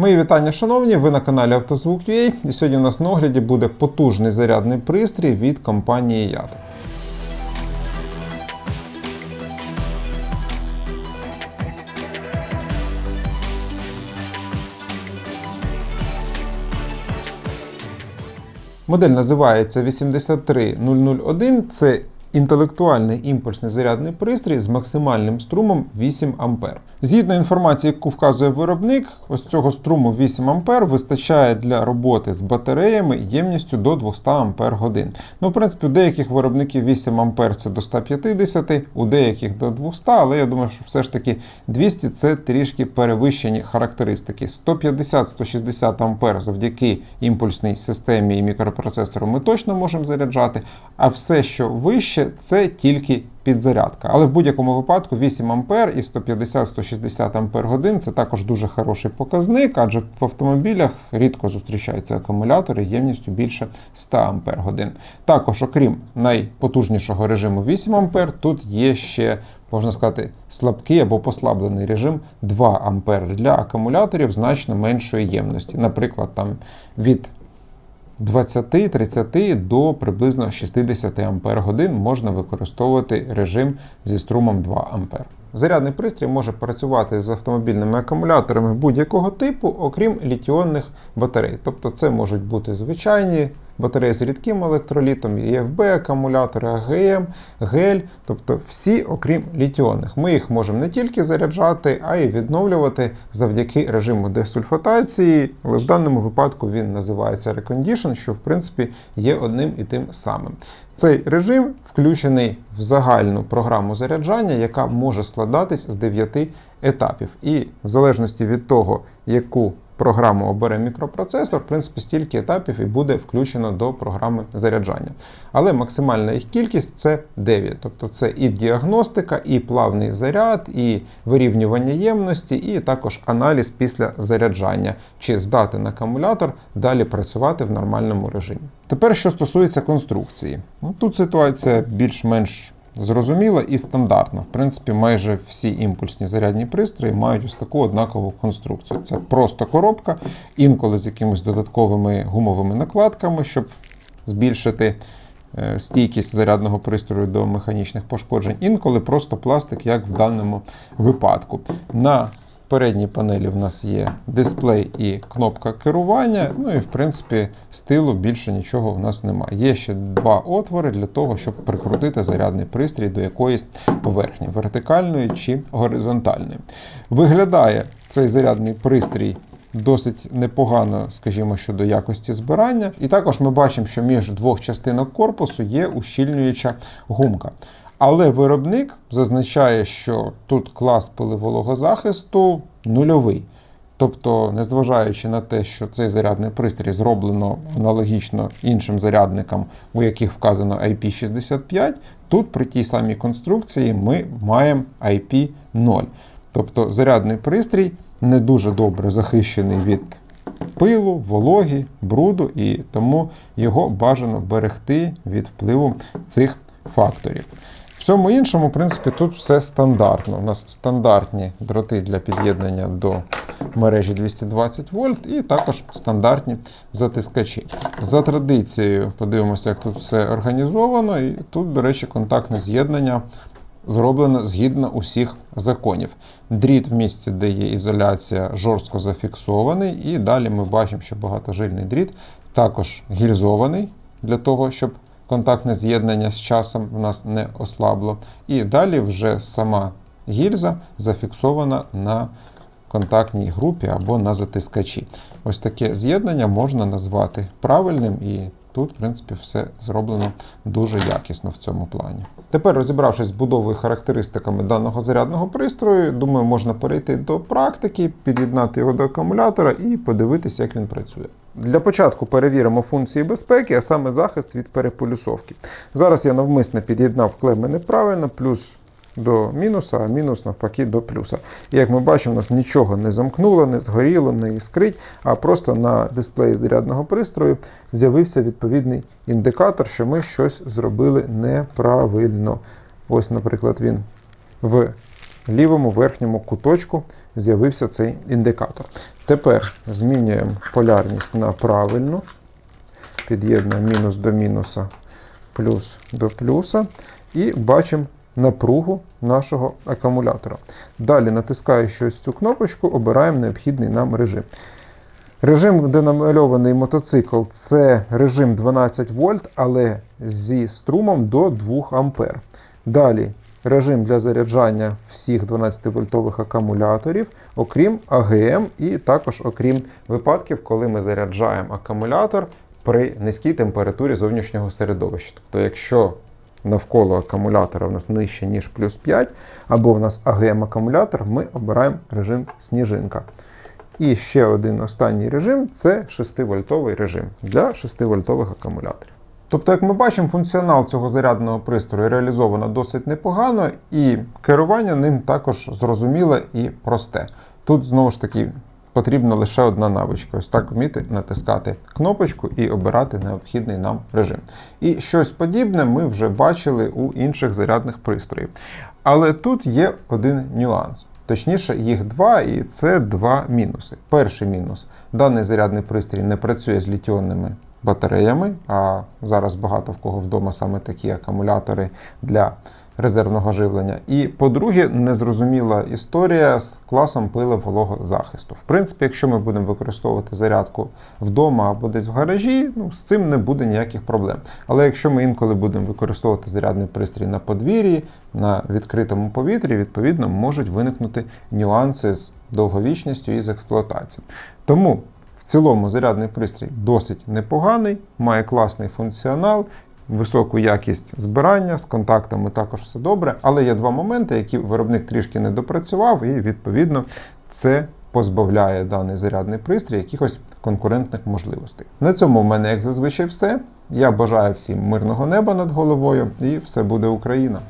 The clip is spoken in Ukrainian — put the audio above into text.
Мої вітання, шановні! Ви на каналі Автозвук.ua і сьогодні у нас на огляді буде потужний зарядний пристрій від компанії Ята. Модель називається 83001. Це інтелектуальний імпульсний зарядний пристрій з максимальним струмом 8 А. Згідно інформації, яку вказує виробник, ось цього струму 8 А вистачає для роботи з батареями ємністю до 200 Ах. Ну, в принципі, у деяких виробників 8 А це до 150, у деяких до 200, але я думаю, що все ж таки 200 це трішки перевищені характеристики. 150-160 А завдяки імпульсній системі і мікропроцесору ми точно можемо заряджати, а все, що вище, це тільки підзарядка. Але в будь-якому випадку 8 А і 150-160 Ампер годин це також дуже хороший показник, адже в автомобілях рідко зустрічаються акумулятори ємністю більше 100 Ампер годин. Також, окрім найпотужнішого режиму 8 А, тут є ще. Можна сказати, слабкий або послаблений режим 2 А для акумуляторів значно меншої ємності. Наприклад, там від 20-30 до приблизно 60 Ампер годин можна використовувати режим зі струмом 2 Ампер. Зарядний пристрій може працювати з автомобільними акумуляторами будь-якого типу, окрім літіонних батарей. Тобто це можуть бути звичайні батареї з рідким електролітом, ЄФБ, акумулятори, АГМ, гель, тобто всі, окрім літіонних. Ми їх можемо не тільки заряджати, а й відновлювати завдяки режиму десульфатації, але в даному випадку він називається Recondition, що в принципі є одним і тим самим. Цей режим включений в загальну програму заряджання, яка може складатись з 9 етапів. І в залежності від того, яку програму обере мікропроцесор, в принципі, стільки етапів і буде включено до програми заряджання. Але максимальна їх кількість це 9. Тобто це і діагностика, і плавний заряд, і вирівнювання ємності, і також аналіз після заряджання, чи здатен акумулятор далі працювати в нормальному режимі. Тепер, що стосується конструкції, Ну, тут ситуація більш-менш зрозуміла і стандартна. В принципі, майже всі імпульсні зарядні пристрої мають ось таку однакову конструкцію. Це просто коробка, інколи з якимись додатковими гумовими накладками, щоб збільшити е, стійкість зарядного пристрою до механічних пошкоджень, інколи просто пластик, як в даному випадку. На передній панелі в нас є дисплей і кнопка керування. Ну і в принципі стилу більше нічого в нас немає. Є ще два отвори для того, щоб прикрутити зарядний пристрій до якоїсь поверхні, вертикальної чи горизонтальної. Виглядає цей зарядний пристрій. Досить непогано, скажімо, щодо якості збирання. І також ми бачимо, що між двох частинок корпусу є ущільнююча гумка. Але виробник зазначає, що тут клас пиливолого захисту нульовий. Тобто, незважаючи на те, що цей зарядний пристрій зроблено аналогічно іншим зарядникам, у яких вказано IP65, тут при тій самій конструкції ми маємо IP0. Тобто зарядний пристрій не дуже добре захищений від пилу, вологі, бруду, і тому його бажано берегти від впливу цих факторів. Всьому іншому, в принципі, тут все стандартно. У нас стандартні дроти для під'єднання до мережі 220 вольт, і також стандартні затискачі. За традицією, подивимося, як тут все організовано. І тут, до речі, контактне з'єднання зроблено згідно усіх законів. Дріт в місці, де є ізоляція, жорстко зафіксований, і далі ми бачимо, що багатожильний дріт також гільзований для того, щоб контактне з'єднання з часом в нас не ослабло. І далі вже сама гільза зафіксована на контактній групі або на затискачі. Ось таке з'єднання можна назвати правильним і. Тут, в принципі, все зроблено дуже якісно в цьому плані. Тепер, розібравшись з будовою характеристиками даного зарядного пристрою, думаю, можна перейти до практики, під'єднати його до акумулятора і подивитися, як він працює. Для початку перевіримо функції безпеки, а саме захист від переполюсовки. Зараз я навмисне під'єднав клеми неправильно, плюс до мінуса, а мінус навпаки до плюса. І як ми бачимо, у нас нічого не замкнуло, не згоріло, не іскрить, а просто на дисплеї зарядного пристрою з'явився відповідний індикатор, що ми щось зробили неправильно. Ось, наприклад, він в лівому верхньому куточку з'явився цей індикатор. Тепер змінюємо полярність на правильну, під'єднуємо мінус до мінуса, плюс до плюса, і бачимо напругу нашого акумулятора. Далі, натискаючи ось цю кнопочку, обираємо необхідний нам режим. Режим, де намальований мотоцикл, це режим 12 вольт, але зі струмом до 2 ампер. Далі режим для заряджання всіх 12-вольтових акумуляторів, окрім АГМ, і також окрім випадків, коли ми заряджаємо акумулятор при низькій температурі зовнішнього середовища. Тобто, якщо навколо акумулятора в нас нижче, ніж плюс 5, або в нас АГМ-акумулятор, ми обираємо режим сніжинка. І ще один останній режим це 6-вольтовий режим для 6-вольтових акумуляторів. Тобто, як ми бачимо, функціонал цього зарядного пристрою реалізовано досить непогано, і керування ним також зрозуміле і просте. Тут знову ж таки потрібна лише одна навичка. Ось так вміти натискати кнопочку і обирати необхідний нам режим. І щось подібне ми вже бачили у інших зарядних пристроїв. Але тут є один нюанс. Точніше, їх два, і це два мінуси. Перший мінус: даний зарядний пристрій не працює з літіонними батареями, а зараз багато в кого вдома саме такі акумулятори для резервного живлення. І по-друге, незрозуміла історія з класом пилового захисту. В принципі, якщо ми будемо використовувати зарядку вдома або десь в гаражі, ну, з цим не буде ніяких проблем. Але якщо ми інколи будемо використовувати зарядний пристрій на подвір'ї, на відкритому повітрі, відповідно, можуть виникнути нюанси з довговічністю і з експлуатацією. Тому в цілому зарядний пристрій досить непоганий, має класний функціонал, високу якість збирання, з контактами також все добре. Але є два моменти, які виробник трішки не допрацював, і відповідно це позбавляє даний зарядний пристрій якихось конкурентних можливостей. На цьому в мене, як зазвичай, все. Я бажаю всім мирного неба над головою, і все буде Україна!